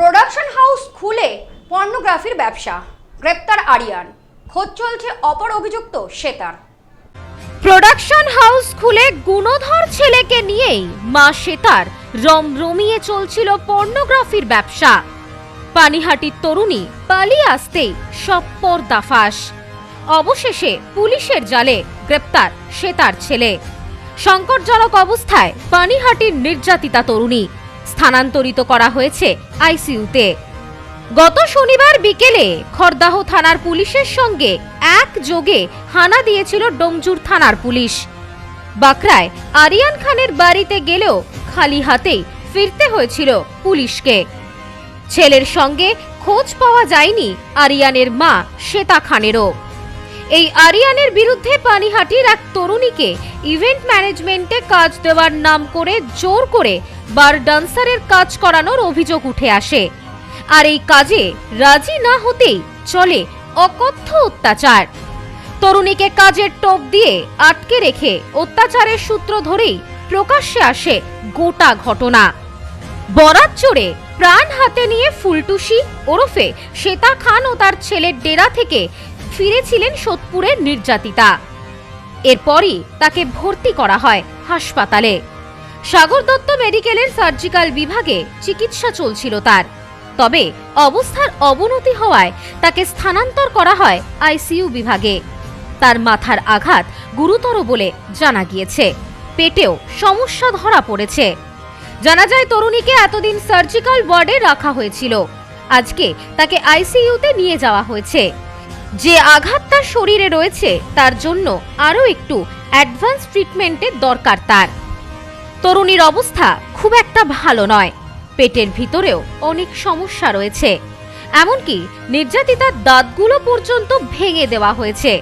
Production house খুলে পর্নোগ্রাফির ব্যবসা। গ্রেপ্তার আরিয়ান। খোঁজ চলছে অপর অভিযুক্ত শ্বেতার প্রোডাকশন হাউস খুলে গুণধর ছেলেকে নিয়েই মা শ্বেতার রমরমিয়ে চলছিল পর্নোগ্রাফির ব্যবসা। পানিহাটির তরুণী পালিয়ে আসতেই সব পর্দাফাস অবশেষে পুলিশের জালে গ্রেপ্তার শ্বেতার ছেলে। সংকটজনক অবস্থায় পানিহাটির নির্যাতিতা তরুণী স্থানান্তরিত করা হয়েছে আইসিইউতে। গত শনিবার বিকেলে খড়দাহ থানার পুলিশের সঙ্গে একযোগে হানা দিয়েছিল ডোমজুর থানার পুলিশ। বাকরায় আরিয়ান খানের বাড়িতে গেলেও খালি হাতেই ফিরতে হয়েছিল পুলিশকে। ছেলের সঙ্গে খোঁজ পাওয়া যায়নি আরিয়ানের মা শ্বেতা খানেরও। এই আরিয়ানের বিরুদ্ধে পানিহাটির এক তরুণীকে ইভেন্ট ম্যানেজমেন্টে কাজ দেওয়ার নাম করে জোর করে বার ডান্সারের কাজ করানোর অভিযোগ উঠে আসে। আর এই কাজে রাজি না হতেই চলে অকথ্য অত্যাচার। তরুণীকে কাজের টোপ দিয়ে আটকে রেখে অত্যাচারের সূত্র ধরেই প্রকাশ্যে আসে গোটা ঘটনা। বরাত চড়ে প্রাণ হাতে নিয়ে ফুলটুসি ওরফে শ্বেতা খান ও তার ছেলের ডেরা থেকে ফিরেছিলেন সোদপুরের নির্যাতিতা। এরপরই তাকে ভর্তি করা হয় হাসপাতালে। সাগর দত্ত মেডিকেলের সার্জিক্যাল বিভাগে চিকিৎসা চলছিল তার। তবে অবস্থার অবনতি হওয়ায় তাকে স্থানান্তর করা হয় আইসিইউ বিভাগে। তার মাথার আঘাত গুরুতর বলে জানা গিয়েছে। পেটেও সমস্যা ধরা পড়েছে। জানা যায় তরুণীকে এতদিন সার্জিক্যাল ওয়ার্ডে রাখা হয়েছিল। আজকে তাকে আইসিইউতে নিয়ে যাওয়া হয়েছে। যে আঘাত তার শরীরে রয়েছে, তার জন্য আরও একটু অ্যাডভান্স ট্রিটমেন্টের দরকার তার। তরুণীর অবস্থা খুব একটা ভালো নয়। পেটের ভিতরেও অনেক সমস্যা রয়েছে। এমনকি নির্যাতিতার দাঁতগুলো পর্যন্ত ভেঙে দেওয়া হয়েছে।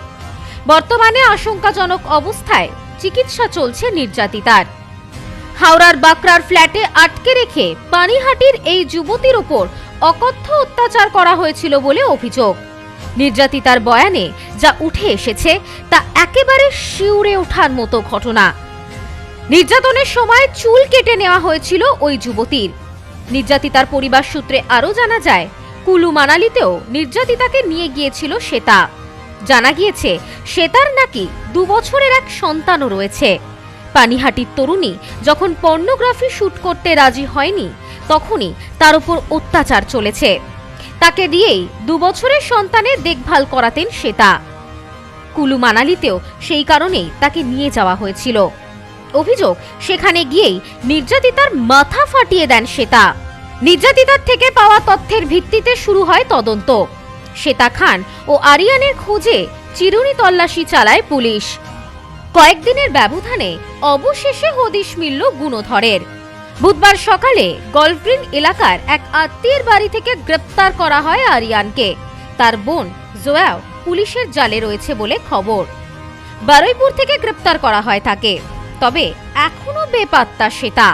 বর্তমানে আশঙ্কাজনক অবস্থায় চিকিৎসা চলছে নির্যাতিতার। হাওড়ার বাকরার ফ্ল্যাটে আটকে রেখে পানিহাটির এই যুবতীর উপর অকথ্য অত্যাচার করা হয়েছিল বলে অভিযোগ। নির্যাতিতার বয়ানে যা উঠে এসেছে তা একেবারে শিউরে ওঠার মতো ঘটনা। নির্যাতনের সময় চুল কেটে নেওয়া হয়েছিল ওই যুবতীর। নির্যাতিতার পরিবার সূত্রে আরও জানা যায়, কুলু মানালিতেও নির্যাতিতাকে নিয়ে গিয়েছিল শ্বেতা। জানা গিয়েছে, শ্বেতার নাকি দু বছরের এক সন্তানও রয়েছে। পানিহাটির তরুণী যখন পর্নোগ্রাফি শ্যুট করতে রাজি হয়নি, তখনই তার উপর অত্যাচার চলেছে। তাকে দিয়েই দু বছরের সন্তানের দেখভাল করাতেন শ্বেতা। কুলু মানালিতেও সেই কারণেই তাকে নিয়ে যাওয়া হয়েছিল। অভিযোগ, সেখানে গিয়েই নির্যাতিতার মাথা ফাটিয়ে দেন শ্বেতা। নির্যাতিতার থেকে পাওয়া তথ্যের ভিত্তিতে শুরু হয় তদন্ত। শ্বেতা খান ও আরিয়ানের খোঁজে চিরুনি তল্লাশি চালায় পুলিশ। কয়েকদিনের ব্যবধানে অবশেষে হদিশ মিলল গুণধরের। বুধবার সকালে গলফগ্রিন এলাকার এক আত্মীয়ের বাড়ি থেকে গ্রেপ্তার করা হয় আরিয়ানকে। তার বোন জোয়াও পুলিশের জালে রয়েছে বলে খবর। বারুইপুর থেকে গ্রেপ্তার করা হয় তাকে। তবে এখনও বেপাত্তা শ্বেতা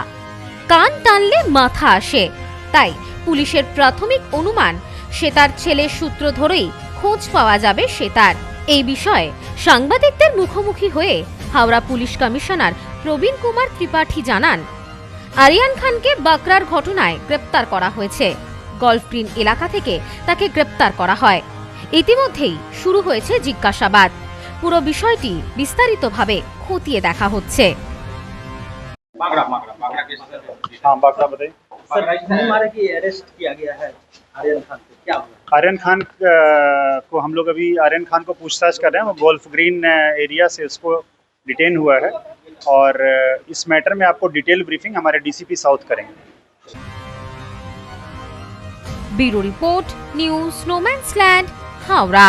কান টানলে মাথা আসে। তাই পুলিশের প্রাথমিক অনুমান শ্বেতার ছেলের সূত্র ধরেই খোঁজ পাওয়া যাবে শ্বেতার এই বিষয়ে সাংবাদিকদের মুখোমুখি হয়ে হাওড়া পুলিশ কমিশনার প্রবীণ কুমার ত্রিপাঠী জানান, আরিয়ান খানকে বাকরার ঘটনায় গ্রেপ্তার করা হয়েছে। গল্ফ গ্রিন এলাকা থেকে তাকে গ্রেপ্তার করা হয়। ইতিমধ্যেই শুরু হয়েছে জিজ্ঞাসাবাদ। পুরো বিষয়টি বিস্তারিতভাবে খতিয়ে দেখা হচ্ছে मागरा मागरा मागरा के साथ हाँ बाकरा बताइए सर हमारे की अरेस्ट किया गया है आर्यन खान को क्या हुआ आर्यन खान अ, को हम लोग अभी आर्यन खान को पूछताछ कर रहे हैं वो गोल्फ ग्रीन अ, एरिया से उसको डिटेन हुआ है और अ, इस मैटर में आपको डिटेल ब्रीफिंग हमारे डीसीपी साउथ करेंगे ব্যুরো রিপোর্ট নিউজ স্নোম্যান্সল্যান্ড হাওড়া